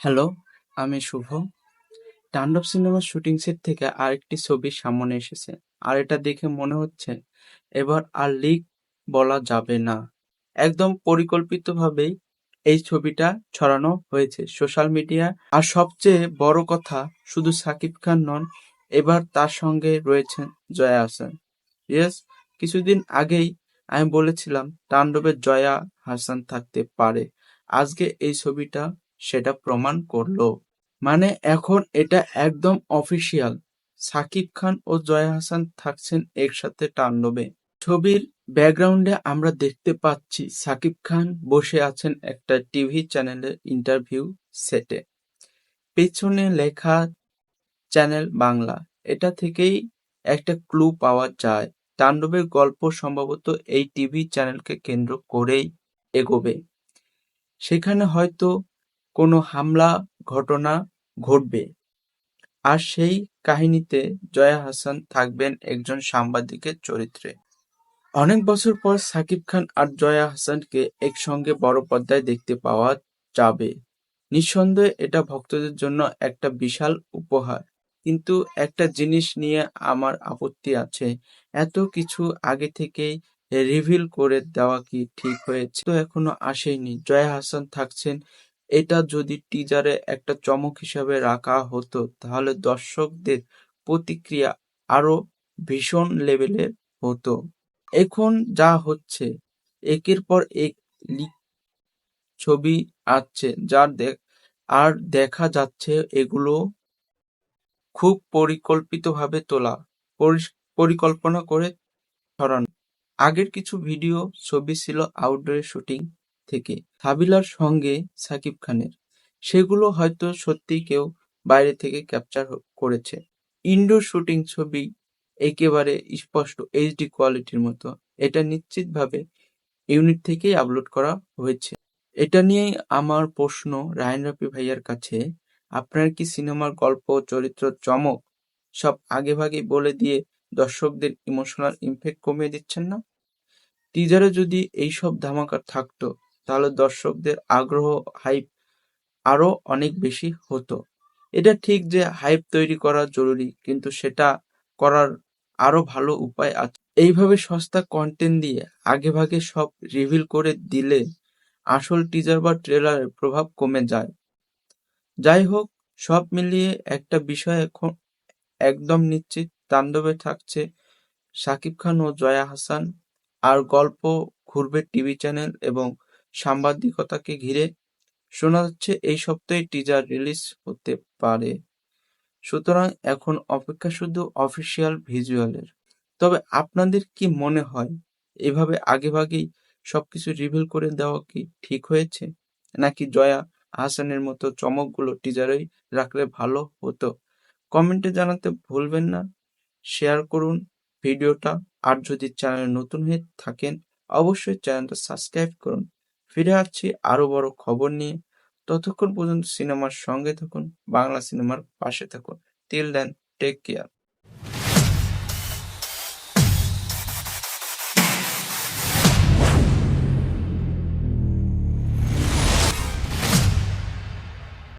Hello, আমি শুভ। তাণ্ডব সিনেমার শুটিং সেট থেকে আরেকটি ছবি সামনে এসেছে। আর এটা দেখে মনে হচ্ছে এবার আর লিক বলা যাবে না। একদম পরিকল্পিতভাবেই এই ছবিটা ছড়ানো হয়েছে সোশ্যাল মিডিয়ায়। আর সবচেয়ে বড় কথা শুধু সাকিব খান নন, এবার তার সঙ্গে রয়েছেন জয়া হাসান ইয়েস, কিছুদিন আগেই আমি বলেছিলাম তাণ্ডবে জয়া হাসান থাকতে পারে। আজকে এই ছবিটা সেটা প্রমাণ করল। মানে এখন এটা একদম অফিসিয়াল। সাকিব খান ও জয়া হাসান থাকছেন একসাথে তাণ্ডবে। ছবির ব্যাকগ্রাউন্ডে আমরা দেখতে পাচ্ছি সাকিব খান বসে আছেন একটা টিভি চ্যানেলের ইন্টারভিউ সেটে। পেছনে লেখা চ্যানেল বাংলা। এটা থেকেই একটা ক্লু পাওয়া যায়। তাণ্ডবের গল্প সম্ভবত এই টিভি চ্যানেলকে কেন্দ্র করেই এগোবে। সেখানে হয়তো কোনো হামলা, ঘটনা ঘটবে। আর সেই কাহিনীতে জয়া হাসান থাকবেন একজন সাংবাদিকের চরিত্রে। অনেক বছর পর সাকিব খান আর জয়া হাসানকে একসঙ্গে বড় পর্দায় দেখতে পাওয়া যাবে। নিঃসন্দেহে এটা ভক্তদের জন্য একটা বিশাল উপহার। কিন্তু একটা জিনিস নিয়ে আমার আপত্তি আছে। এত কিছু আগে থেকেই রিভিল করে দেওয়া কি ঠিক হয়েছে? তো এখনও আসেনি। জয়া হাসান থাকছেন এটা যদি টিজারে একটা চমক হিসাবে রাখা হতো, তাহলে দর্শকদের প্রতিক্রিয়া আরও ভীষণ লেভেলের হতো। এখন যা হচ্ছে, একের পর এক ছবি আসছে, যার দেখ আর দেখা যাচ্ছে এগুলো খুব পরিকল্পিতভাবে তোলা পরিকল্পনা করে ছড়ানো। আগের কিছু ভিডিও ছবি ছিল আউটডোর শুটিং থেকে সাবিলার সঙ্গে সাকিব খানের। সেগুলো হয়তো সত্যি কেউ বাইরে থেকে ক্যাপচার করেছে। ইনডোর শুটিং ছবি একেবারে স্পষ্ট এইচডি কোয়ালিটির মতো। এটা নিশ্চিতভাবে ইউনিট থেকেই আপলোড করা হয়েছে। এটা নিয়ে আমার প্রশ্ন রায়ন রাফি ভাইয়ার কাছে, আপনার কি সিনেমার গল্প, চরিত্র, চমক সব আগে ভাগে বলে দিয়ে দর্শকদের ইমোশনাল ইমপ্যাক্ট কমিয়ে দিচ্ছেন না? টিজারে যদি এইসব ধামাকা থাকতো তাহলে দর্শকদের আগ্রহ হাইপ আরও অনেক বেশি হতো। এটা ঠিক যে হাইপ তৈরি করা জরুরি, কিন্তু সেটা করার আরও ভালো উপায় আছে। এইভাবে সস্তা কন্টেন্ট দিয়ে আগেভাগে সব রিভিল করে দিলে আসল টিজার বা ট্রেলারের প্রভাব কমে যায়। যাই হোক, সব মিলিয়ে একটা বিষয় এখন একদম নিশ্চিত তাণ্ডবে থাকছে। শাকিব খান ও জয়া হাসান, আর গল্প ঘুরবে টিভি চ্যানেল এবং সাংবাদিকতাকে ঘিরে শোনা যাচ্ছে, এই সপ্তাহে টিজার রিলিজ হতে পারে। সুতরাং এখন অপেক্ষা শুধু অফিসিয়াল ভিজুয়ালের তবে আপনাদের কি মনে হয়, এভাবে আগেভাগেই সবকিছু রিভিল করে দেওয়া কি ঠিক হয়েছে? নাকি জয়া হাসানের মতো চমকগুলো টিজারেই রাখলে ভালো হতো? কমেন্টে জানাতে ভুলবেন না। শেয়ার করুন ভিডিওটা। আর যদি চ্যানেলে নতুন হয়ে থাকেন, অবশ্যই চ্যানেলটা সাবস্ক্রাইব করুন। ফিরে আসছি আরও বড় খবর নিয়ে। ততক্ষণ পর্যন্ত সিনেমার সঙ্গে থাকুন, বাংলা সিনেমার পাশে থাকুন। Till then take care